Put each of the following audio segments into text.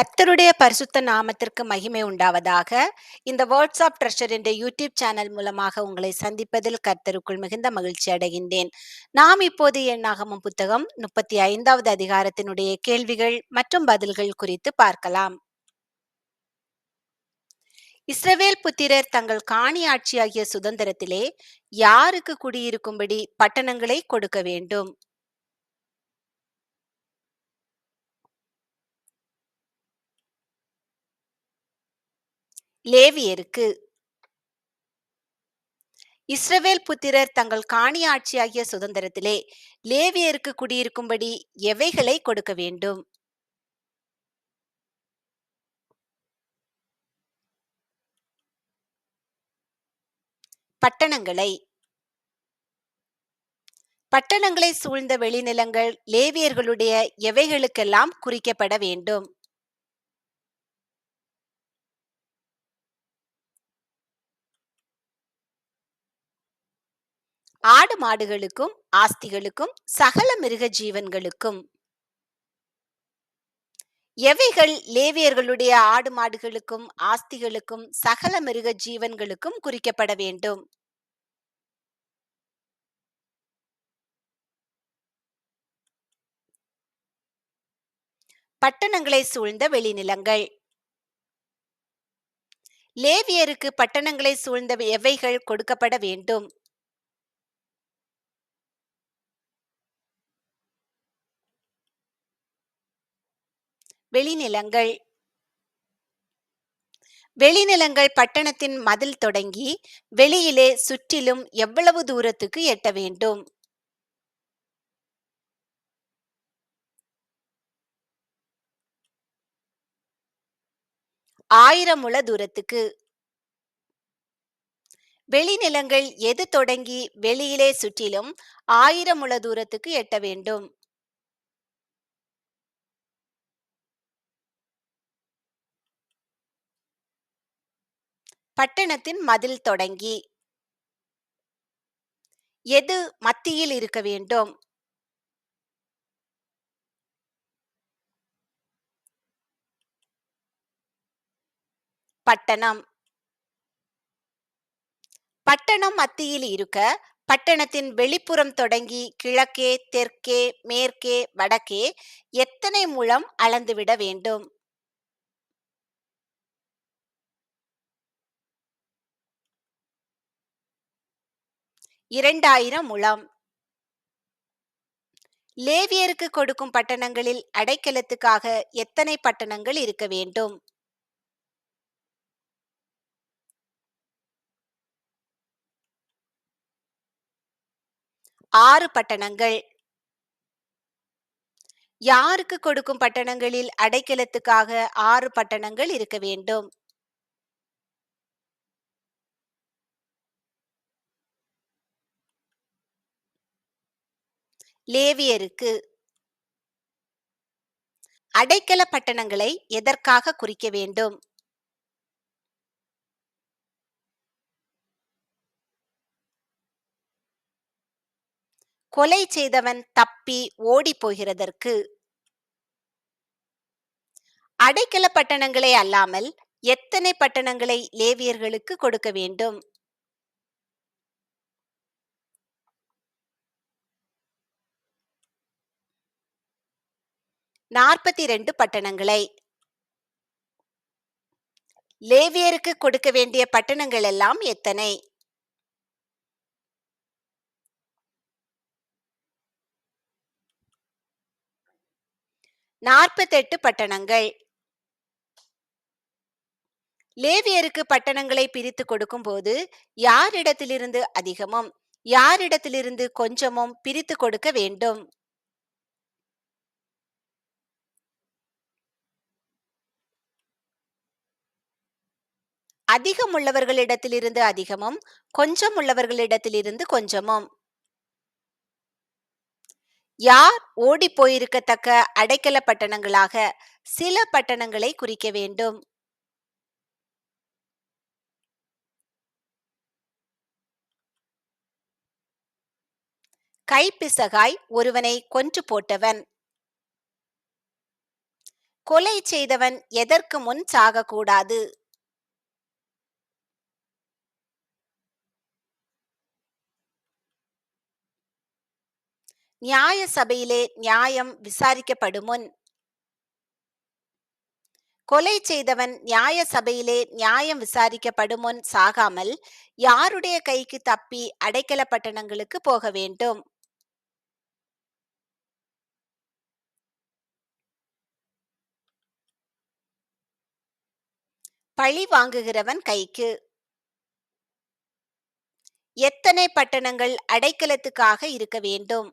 கர்த்தருடைய பரிசுத்த நாமத்திற்கு மகிமை உண்டாவதாக. இந்த வேர்ட்ஸ் ஆஃப் ட்ரெஷர் என்ற யூடியூப் சேனல் மூலமாக உங்களை சந்திப்பதில் கர்த்தருக்குள் மிகுந்த மகிழ்ச்சி அடைகின்றேன். நாம் இப்போது எண்ணாகமம் புத்தகம் முப்பத்தி ஐந்தாவது அதிகாரத்தினுடைய கேள்விகள் மற்றும் பதில்கள் குறித்து பார்க்கலாம். இஸ்ரவேல் புத்திரர் தங்கள் காணி ஆட்சியாகிய சுதந்திரத்திலே யாருக்கு குடியிருக்கும்படி பட்டணங்களை கொடுக்க வேண்டும்? லேவியருக்கு இஸ்ரவேல் புத்திரர் தங்கள் காணி ஆட்சியாகிய சுதந்திரத்திலே லேவியருக்கு குடியிருக்கும்படி எவைகளை கொடுக்க வேண்டும்? பட்டணங்களை. பட்டணங்களை சூழ்ந்த வெளிநிலங்கள் லேவியர்களுடைய எவைகளுக்கெல்லாம் குறிக்கப்பட வேண்டும்? ஆடு மாடுகளுக்கும் ஆஸ்திகளுக்கும் சகல மிருக ஜீவன்களுக்கும். எவைகள் லேவியர்களுடைய ஆடு மாடுகளுக்கும் ஆஸ்திகளுக்கும் சகல மிருக ஜீவன்களுக்கும் குறிக்கப்பட வேண்டும்? பட்டணங்களை சூழ்ந்த வெளிநிலங்கள். லேவியருக்கு பட்டணங்களை சூழ்ந்த எவைகள் கொடுக்கப்பட வேண்டும்? வெளிநிலங்கள். வெளிநிலங்கள் பட்டணத்தின் மதில் தொடங்கி வெளியிலே சுற்றிலும் எவ்வளவு தூரத்துக்கு எட்ட வேண்டும்? ஆயிரம் முழ தூரத்துக்கு. வெளிநிலங்கள் எது தொடங்கி வெளியிலே சுற்றிலும் ஆயிரம் முழ தூரத்துக்கு எட்ட வேண்டும்? பட்டணத்தின் மதில் தொடங்கி. எது மத்தியில் இருக்க வேண்டும்? பட்டணம். பட்டணம் மத்தியில் இருக்க பட்டணத்தின் வெளிப்புறம் தொடங்கி கிழக்கே தெற்கே மேற்கே வடக்கே எத்தனை முழம் அளந்துவிட வேண்டும்? இரண்டாயிரம் முழம் லேவியருக்கு கொடுக்கும் பட்டணங்களில் அடைக்கலத்துக்காக எத்தனை பட்டணங்கள் இருக்க வேண்டும்? ஆறு பட்டணங்கள். யாருக்கு கொடுக்கும் பட்டணங்களில் அடைக்கலத்துக்காக ஆறு பட்டணங்கள் இருக்க வேண்டும்? லேவியருக்கு அடைக்கல பட்டணங்களை எதற்காக குறிக்க வேண்டும்? கொலை செய்தவன் தப்பி ஓடி போகிறதற்கு அடைக்கல பட்டணங்களை அல்லாமல் எத்தனை பட்டணங்களை லேவியர்களுக்கு கொடுக்க வேண்டும்? நாற்பத்தி இரண்டு பட்டணங்களை. லேவியருக்கு கொடுக்க வேண்டிய பட்டணங்கள் எல்லாம் எத்தனை? நாற்பத்தெட்டு பட்டணங்கள். லேவியருக்கு பட்டணங்களை பிரித்து கொடுக்கும் போது யாரிடத்திலிருந்து அதிகமும் யாரிடத்திலிருந்து கொஞ்சமும் பிரித்து கொடுக்க வேண்டும்? அதிகம் உள்ளவர்களிடத்திலிருந்து அதிகமும் கொஞ்சம் உள்ளவர்களிடத்திலிருந்து கொஞ்சமும். யார் ஓடி போயிருக்கத்தக்க அடைக்கல பட்டணங்களாக சில பட்டணங்களை குறிக்க வேண்டும். கைப்பிசகாய் ஒருவனை கொன்று போட்டவன். கொலை செய்தவன் எதற்கு முன் சாகக்கூடாது. நியாய சபையிலே நியாயம் விசாரிக்கப்படுமுன். கொலை செய்தவன் நியாய சபையிலே நியாயம் விசாரிக்கப்படுமுன் சாகாமல் யாருடைய கைக்கு தப்பி அடைக்கல பட்டணங்களுக்கு போக வேண்டும். பழி வாங்குகிறவன் கைக்கு. எத்தனை பட்டணங்கள் அடைக்கலத்துக்காக இருக்க வேண்டும்?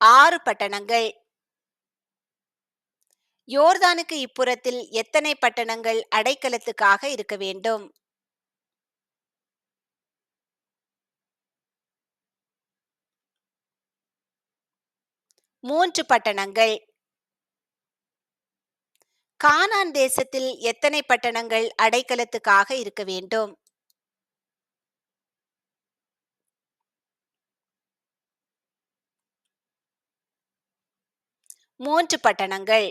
ஆறு பட்டணங்கள். யோர்தானுக்கு இப்புறத்தில் எத்தனை பட்டணங்கள் அடைக்கலத்துக்காக இருக்க வேண்டும்? மூன்று பட்டணங்கள். கானான் தேசத்தில் எத்தனை பட்டணங்கள் அடைக்கலத்துக்காக இருக்க வேண்டும்? மூன்று பட்டணங்கள்.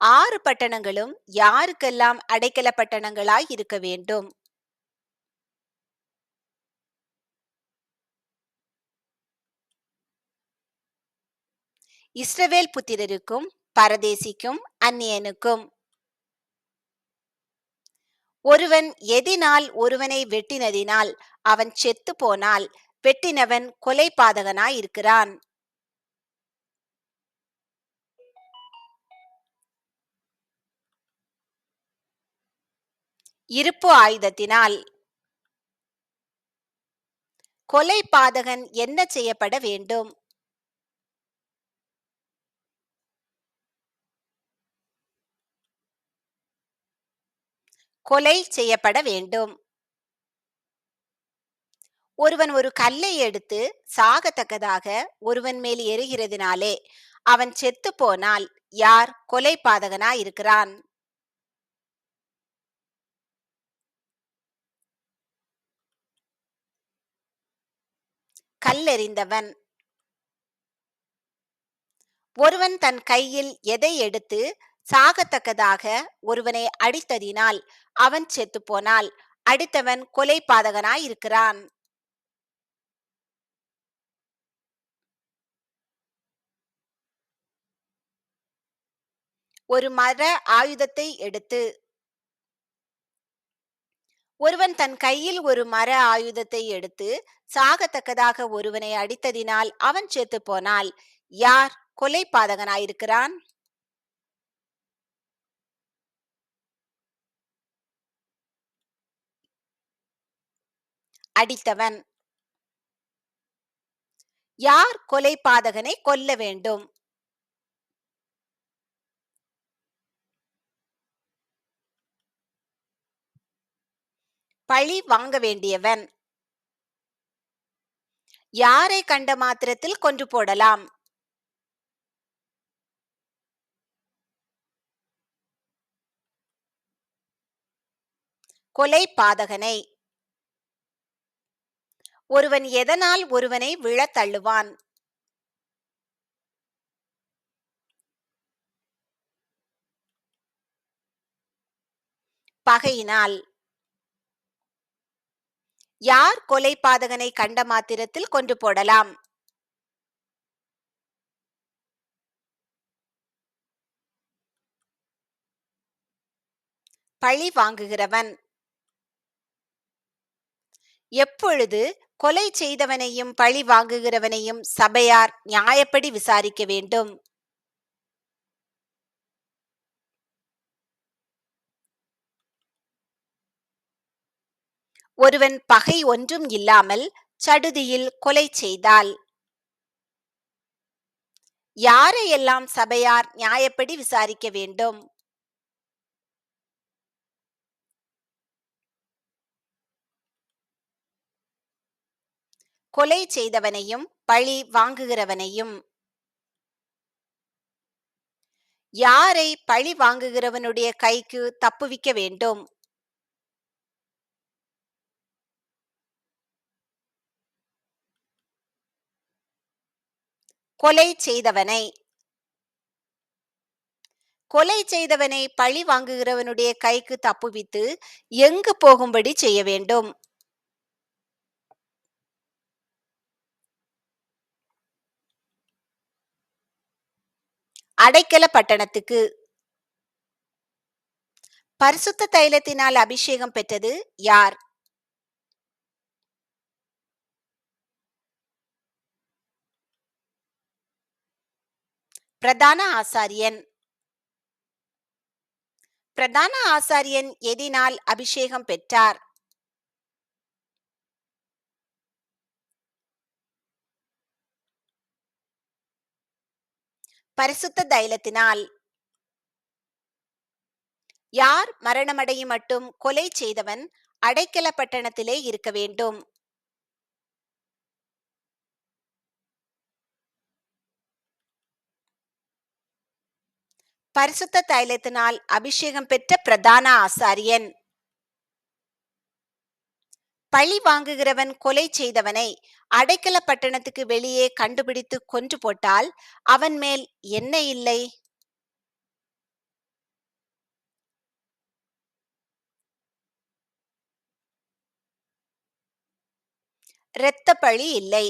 ஆறு பட்டணங்களும் யாருக்கெல்லாம் அடைக்கல பட்டணங்களாய் இருக்க வேண்டும்? இஸ்ரவேல் புத்திரருக்கும் பரதேசிக்கும் அந்நியனுக்கும். ஒருவன் எதினால் ஒருவனை வெட்டினதினால் அவன் செத்து போனால் வெட்டினவன் கொலை பாதகனாய் இருக்கிறான். இருப்பு ஆயுதத்தினால். கொலை பாதகன் என்ன செய்யப்பட வேண்டும்? கொலை செய்யப்பட வேண்டும். ஒருவன் ஒரு கல்லை எடுத்து சாகத்தக்கதாக ஒருவன் மேல் எரிகிறதுனாலே அவன் செத்து போனால் யார் கொலை பாதகனா இருக்கிறான் கல்லெறிந்தவன். ஒருவன் தன் கையில் எதை எடுத்து சாகத்தக்கதாக ஒருவனை அடித்ததினால் அவன் செத்து போனால் அடித்தவன் கொலை பாதகனாய் இருக்கிறான். ஒரு மர ஆயுதத்தை எடுத்து ஒருவன் தன் கையில் ஒரு மர ஆயுதத்தை எடுத்து சாகத்தக்கதாக ஒருவனை அடித்ததினால் அவன் செத்து போனால் யார் கொலை பாதகனாயிருக்கிறான் அடித்தவன். யார் கொலை பாதகனை கொல்ல வேண்டும்? பழி வாங்க வேண்டியவன். யாரை கண்ட மாத்திரத்தில் கொன்று போடலாம்? கொலை பாதகனை. ஒருவன் எதனால் ஒருவனை விழத் தள்ளுவான்? பகையினால். யார் கொலை பாதகனை கண்ட மாத்திரத்தில் கொன்று போடலாம்? பழி வாங்குகிறவன். எப்பொழுது கொலை செய்தவனையும் பழி வாங்குகிறவனையும் சபையார் நியாயப்படி விசாரிக்க வேண்டும்? ஒருவன் பகை ஒன்றும் இல்லாமல் சடுதியில் கொலை செய்தால் யாரையெல்லாம் சபையார் நியாயப்படி விசாரிக்க வேண்டும்? கொலை செய்தவனையும் பழி வாங்குகிறவனையும். யாரை பழி வாங்குகிறவனுடைய கைக்கு தப்புவிக்க வேண்டும்? கொலை செய்தவனை. கொலை செய்தவனை பழி வாங்குகிறவனுடைய கைக்கு தப்புவித்து எங்கு போகும்படி செய்ய வேண்டும்? அடைக்கல பட்டணத்துக்கு. பரிசுத்த தைலத்தினால் அபிஷேகம் பெற்றது யார்? பிரதான ஆசாரியன். பிரதான ஆசாரியன் எதினால் அபிஷேகம் பெற்றார்? பரிசுத்த தைலத்தினால். யார் மரணமடையும் மட்டும் கொலை செய்தவன் அடைக்கல பட்டணத்திலே இருக்க வேண்டும். பரிசுத்த தைலத்தினால் அபிஷேகம் பெற்ற பிரதான ஆசாரியன். பழி வாங்குகிறவன் கொலை செய்தவனை அடைக்கல பட்டணத்துக்கு வெளியே கண்டுபிடித்து கொன்று போட்டால் அவன் மேல் என்ன இல்லை? இரத்த பழி இல்லை.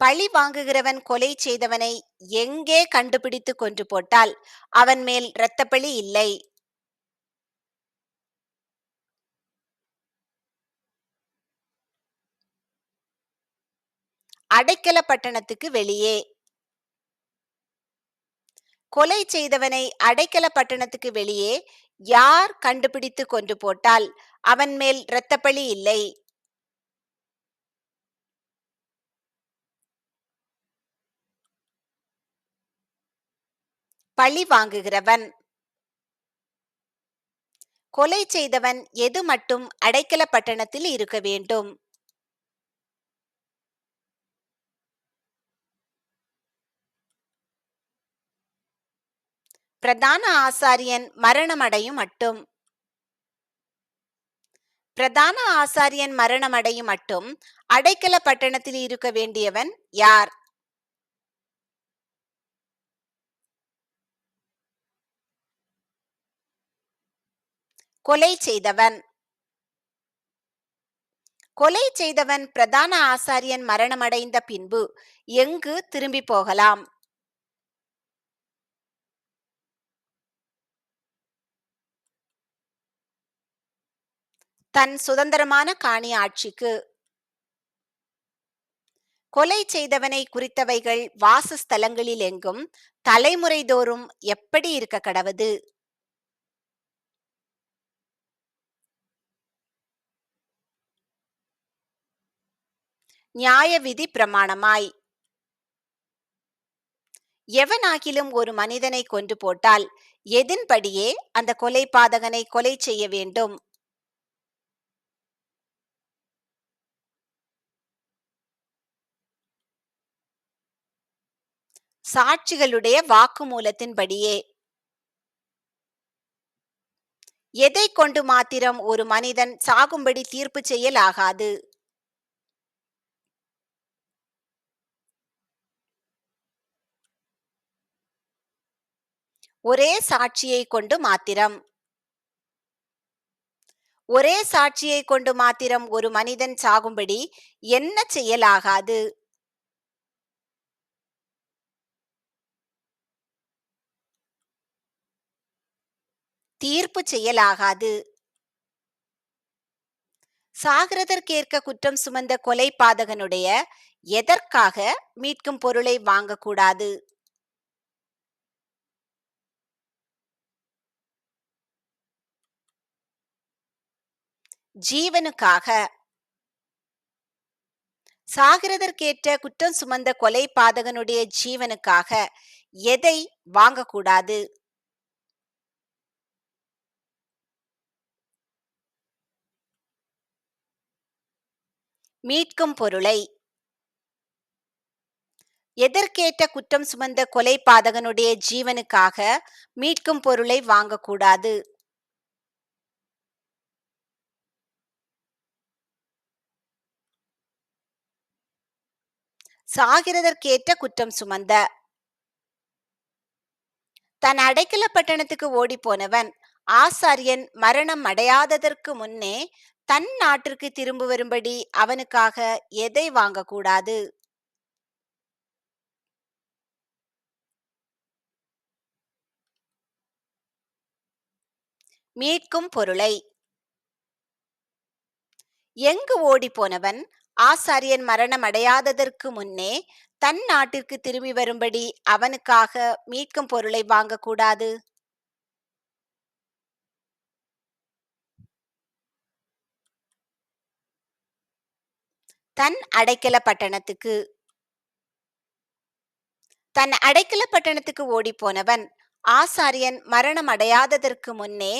பழி வாங்குகிறவன் கொலை செய்தவனை எங்கே கண்டுபிடித்து கொன்று போட்டால் அவன் மேல் இரத்தப்பழி இல்லை. அடைக்கல பட்டணத்துக்கு வெளியே. கொலை செய்தவனை அடைக்கல பட்டணத்துக்கு வெளியே யார் கண்டுபிடித்து கொன்று போட்டால் அவன் மேல் இரத்தப்பழி இல்லை. பழி வாங்குகிறவன். கொலை செய்தவன் எது மட்டும் அடைக்கல பட்டணத்தில் இருக்க வேண்டும். பிரதான ஆசாரியன் மரணமடையும் மட்டும். பிரதான ஆசாரியன் மரணமடையும் மட்டும் அடைக்கல பட்டணத்தில் இருக்க வேண்டியவன் யார்? கொலை செய்தவன். கொலை செய்தவன் பிரதான ஆசாரியன் மரணமடைந்த பின்பு எங்கு திரும்பி போகலாம்? தன் சுதந்திரமான காணி ஆட்சிக்கு. கொலை செய்தவனை குறித்தவைகள் வாசஸ்தலங்களில் எங்கும் தலைமுறைதோறும் எப்படி இருக்க கடவது? நியாய விதி பிரமாணமாய். எவனாகிலும் ஒரு மனிதனை கொன்று போட்டால் எதின்படியே அந்த கொலை பாதகனை கொலை செய்ய வேண்டும். சாட்சிகளுடைய வாக்குமூலத்தின்படியே. எதை கொண்டு மாத்திரம் ஒரு மனிதன் சாகும்படி தீர்ப்பு செய்யலாகாது? ஒரே சாட்சியை கொண்டு மாத்திரம். ஒரே சாட்சியை கொண்டு மாத்திரம் ஒரு மனிதன் சாகும்படி என்ன செய்யலாகாது தீர்ப்பு செய்யலாகாது சாகிறதற்கேற்க குற்றம் சுமந்த கொலை பாதகனுடைய எதற்காக மீட்கும் பொருளை வாங்கக்கூடாது? ஜீவனுக்காக. சாகிறதற்கேற்ற குற்றம் சுமந்த கொலை பாதகனுடைய ஜீவனுக்காக எதை வாங்கக்கூடாது? மீட்கும் பொருளை. எதற்கேற்ற குற்றம் சுமந்த கொலை பாதகனுடைய ஜீவனுக்காக மீட்கும் பொருளை வாங்கக்கூடாது? சாகிறதற்கேற்ற குற்றம் சுமந்த. தன் அடைக்கல பட்டணத்துக்கு ஓடிப்போனவன் ஆசாரியன் மரணம் அடையாததற்கு முன்னே தன் நாட்டிற்கு திரும்ப வரும்படி அவனுக்காக எதை வாங்கக்கூடாது? மீட்கும் பொருளை. எங்கு ஓடிப்போனவன் ஆசாரியன் மரணம் அடையாததற்கு முன்னே தன் நாட்டிற்கு திரும்பி வரும்படி அவனுக்காக மீட்கும் பொருளை வாங்கக்கூடாது? தன் அடைக்கல பட்டணத்துக்கு. தன் அடைக்கல பட்டணத்துக்கு ஓடிப்போனவன் ஆசாரியன் மரணம் அடையாததற்கு முன்னே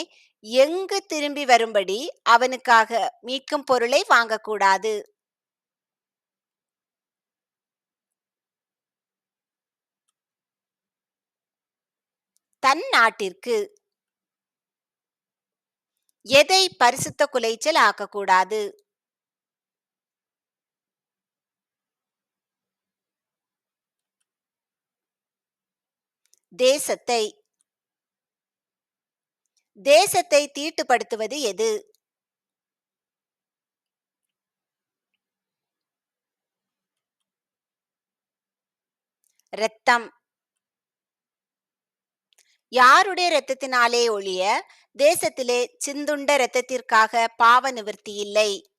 எங்கு திரும்பி வரும்படி அவனுக்காக மீட்கும் பொருளை வாங்கக்கூடாது? தன் நாட்டிற்கு. எதை பரிசுத்த குலைச்சல் ஆக்கக்கூடாது? தேசத்தை. தேசத்தை தீட்டுப்படுத்துவது எது? ரத்தம் யாருடைய இரத்தத்தினாலே ஒழிய தேசத்திலே சிந்துண்ட இரத்தத்திற்காக பாவ நிவர்த்தி இல்லை?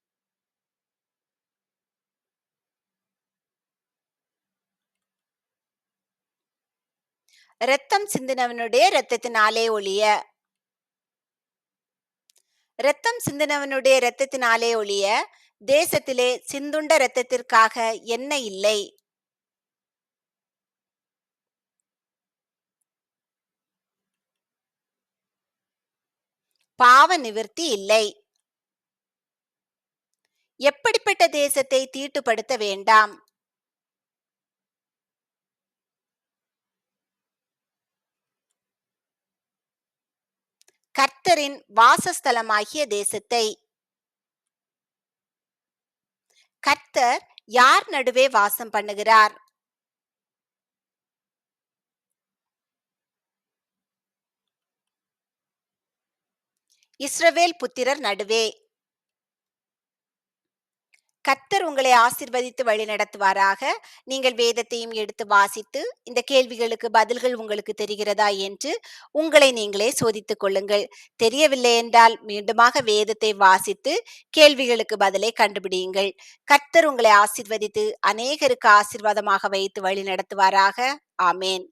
இரத்தம் சிந்தினவனுடைய இரத்தத்தினாலே ஒழிய. இரத்தம் சிந்தினவனுடைய இரத்தத்தினாலே ஒழிய தேசத்திலே சிந்துண்ட இரத்தத்திற்காக என்ன இல்லை? பாவ நிவர்த்தி இல்லை. எப்படிப்பட்ட தேசத்தை தீட்டுப்படுத்த வேண்டாம்? கர்த்தரின் வாசஸ்தலமாகிய தேசத்தை. கர்த்தர் யார் நடுவே வாசம் பண்ணுகிறார்? இஸ்ரவேல் புத்திரர் நடுவே. கர்த்தர் உங்களை ஆசிர்வதித்து வழி நடத்துவாராக. நீங்கள் வேதத்தையும் எடுத்து வாசித்து இந்த கேள்விகளுக்கு பதில்கள் உங்களுக்கு தெரிகிறதா என்று உங்களை நீங்களே சோதித்துக் கொள்ளுங்கள். தெரியவில்லை என்றால் மீண்டுமாக வேதத்தை வாசித்து கேள்விகளுக்கு பதிலை கண்டுபிடியுங்கள். கர்த்தர் உங்களை ஆசிர்வதித்து அநேகருக்கு ஆசிர்வாதமாக வைத்து வழி நடத்துவாராக. ஆமேன்.